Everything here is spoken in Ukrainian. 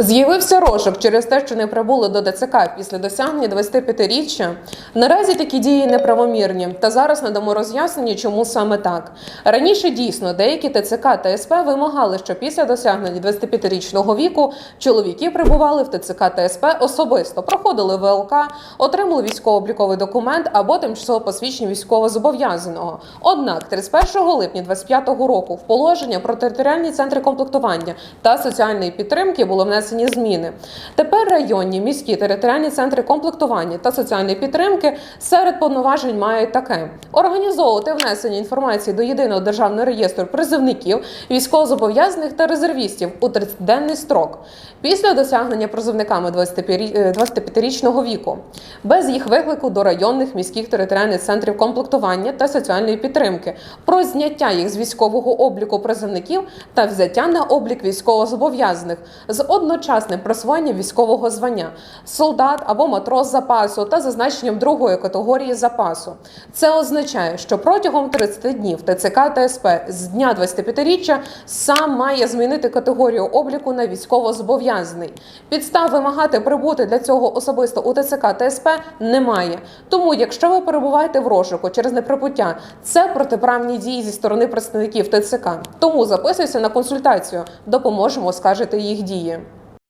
З'явився розшук через те, що не прибули до ДЦК після досягнення 25-річчя. Наразі такі дії неправомірні, та зараз надамо роз'яснення, чому саме так. Раніше дійсно деякі ТЦК та СП вимагали, що після досягнення 25-річного віку чоловіки прибували в ТЦК та СП особисто, проходили ВЛК, отримали військово-обліковий документ або тимчасово посвідчення військовозобов'язаного. Однак 31 липня 2025 року в положення про територіальні центри комплектування та соціальної підтримки було внесені зміни. Тепер районні, міські територіальні центри комплектування та соціальної підтримки серед повноважень мають таке: організовувати внесення інформації до єдиного державного реєстру призивників, військовозобов'язаних та резервістів у 30-денний строк після досягнення призовниками 25-річного віку, без їх виклику до районних міських територіальних центрів комплектування та соціальної підтримки, про зняття їх з військового обліку призовників та взяття на облік військовозобов'язаних з одночасним присвоєнням військового звання солдат або матрос запасу та зазначенням другої категорії запасу. Це означає, що протягом 30 днів ТЦК та СП з дня 25-річчя сам має змінити категорію обліку на військовозобов'язаний. Підстав вимагати прибути для цього особисто у ТЦК та СП немає. Тому, якщо ви перебуваєте в розшуку через неприбуття, це протиправні дії зі сторони представників ТЦК. Тому записуйся на консультацію, допоможемо скажете їх дії.